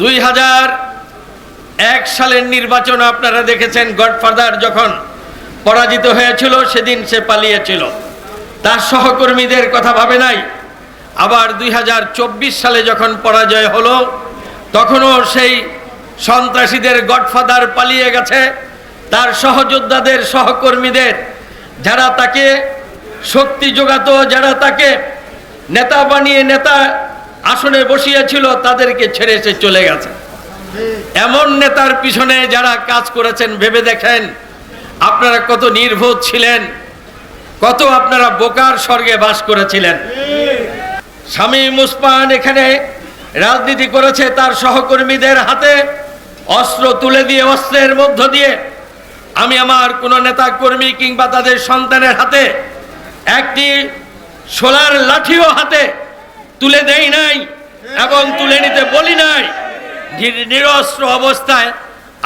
দুই হাজার এক সালের নির্বাচন আপনারা দেখেছেন গডফাদার যখন পরাজিত হয়েছিল, সেদিন সে পালিয়েছিল। তার সহকর্মীদের কথা ভাবে নাই। আবার দুই হাজার চব্বিশ সালে যখন পরাজয় হলো, তখনও সেই সন্ত্রাসীদের গডফাদার পালিয়ে গেছে। তার সহযোদ্ধাদের সহকর্মীদের, যারা তাকে শক্তি যোগাতো, যারা তাকে নেতা বানিয়ে নেতা আসনে বসিয়েছিল তাদেরকে ছেড়ে সে চলে গেছে। এমন নেতার পিছনে যারা কাজ করেছেন, ভেবে দেখেন আপনারা কত নির্বোধ ছিলেন, কত আপনারা বোকার স্বর্গে বাস করেছিলেন। স্বামী মুসপান এখানে রাজনীতি করেছে তার সহকর্মীদের হাতে, অস্ত্র তুলে দিয়ে, অস্ত্রের মধ্য দিয়ে। আমি আমার কোনো নেতা কর্মী কিংবা তাদের সন্তানের হাতে, একটি সোলার লাঠিও হাতে তুলে দেই নাই এবং তুলে নিতে বলি নাই। নিরস্ত্র অবস্থায়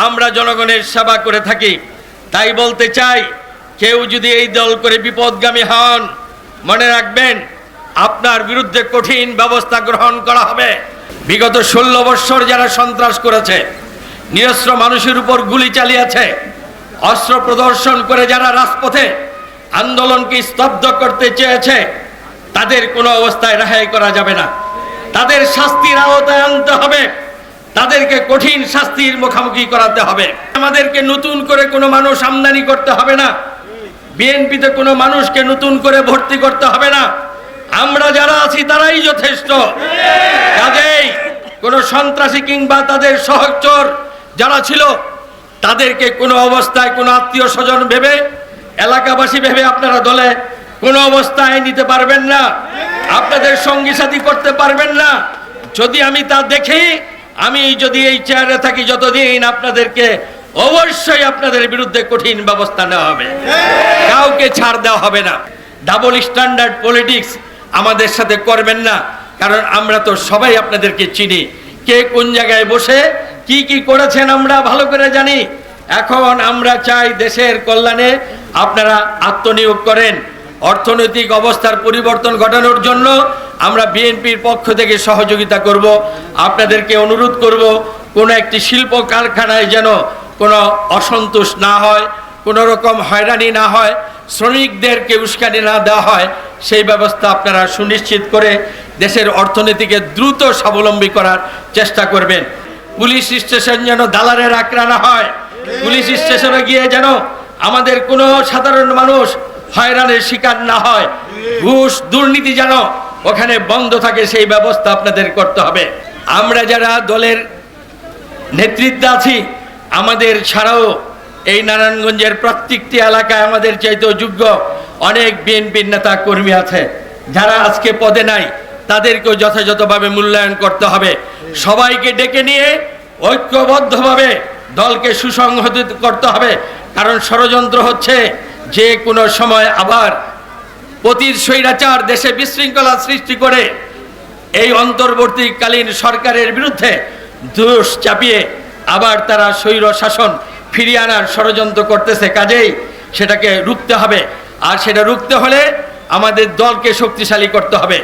আমরা জনগণের সেবা করে থাকি। তাই বলতে চাই, কেউ যদি এই দল করে বিপদগামী হন, মনে রাখবেন আপনার বিরুদ্ধে কঠিন ব্যবস্থা গ্রহণ করা হবে। বিগত ষোলো বৎসর যারা সন্ত্রাস করেছে, নিরস্ত্র মানুষের উপর গুলি চালিয়েছে, অস্ত্র প্রদর্শন করে যারা রাজপথে আন্দোলনকে স্তব্ধ করতে চেয়েছে তাদের কোনো অবস্থায় রেহাই করা যাবে না। তাদের শাস্তির আওতায় আনতে হবে। তাদেরকে কঠিন শাস্তির মুখামুখি করাতে হবে। আমাদেরকে নতুন করে কোনো মানুষ আমদানি করতে হবে না। বিএনপিতে কোনো মানুষকে নতুন করে ভর্তি করতে হবে না। আমরা যারা আছি, তারাই যথেষ্ট। কাজেই কোনো সন্ত্রাসী কিংবা তাদের সহচর যারা ছিল, তাদেরকে কোনো অবস্থায় কোনো আত্মীয় স্বজন ভেবে, এলাকাবাসী ভেবে আপনারা দলে কোনো অবস্থায় নিতে পারবেন না। আপনাদের সঙ্গী সাথী করতে পারবেন না। যদি আমি তা দেখি, আমি যদি এই চেয়ারে থাকি যতদিন আপনাদেরকে অবশ্যই আপনাদের বিরুদ্ধে কঠিন ব্যবস্থা নেওয়া হবে। কাউকে ছাড় দেওয়া হবে না। ডাবল স্ট্যান্ডার্ড পলিটিক্স আমাদের সাথে করবেন না। কারণ আমরা তো সবাই আপনাদেরকে চিনি। কে কোন জায়গায় বসে, কি কি করেছেন আমরা ভালো করে জানি। এখন আমরা চাই দেশের কল্যাণে আপনারা আত্মনিয়োগ করেন। অর্থনৈতিক অবস্থার পরিবর্তন ঘটানোর জন্য আমরা বিএনপির পক্ষ থেকে সহযোগিতা করব। আপনাদেরকে অনুরোধ করব, কোনো একটি শিল্প কারখানায় যেন কোনো অসন্তোষ না হয়, কোনো রকম হয়রানি না হয়, শ্রমিকদেরকে উস্কানি না দেওয়া হয়, সেই ব্যবস্থা আপনারা সুনিশ্চিত করে দেশের অর্থনীতিকে দ্রুত স্বাবলম্বী করার চেষ্টা করবেন। পুলিশ স্টেশন যেন দালালের আক্রা না হয়, পুলিশ স্টেশনে গিয়ে যেন আমাদের কোনো সাধারণ মানুষ হয়রানের শিকার না হয়। ঘুষ, দুর্নীতি যেন ওখানে বন্ধ থাকে, সেই ব্যবস্থা আপনাদের করতে হবে। আমরা যারা দলের নেতৃত্বে আছি, আমাদের ছাড়াও এই নারায়ণগঞ্জের প্রত্যেকটি এলাকায় আমাদের চাইতেও যোগ্য অনেক বিএনপির নেতা কর্মী আছে। যারা আজকে পদে নাই, তাদেরকেও যথাযথভাবে মূল্যায়ন করতে হবে। সবাইকে ডেকে নিয়ে ঐক্যবদ্ধভাবে দলকে সুসংহত করতে হবে। কারণ ষড়যন্ত্র হচ্ছে যে কোনো সময় আবার পতির স্বৈরাচার দেশে বিশৃঙ্খলা সৃষ্টি করে এই অন্তর্বর্তীকালীন সরকারের বিরুদ্ধে দোষ চাপিয়ে আবার তারা স্বৈর শাসন ফিরিয়ে আনার ষড়যন্ত্র করতেছে, কাজেই সেটাকে রুখতে হবে। আর সেটা রুখতে হলে আমাদের দলকে শক্তিশালী করতে হবে।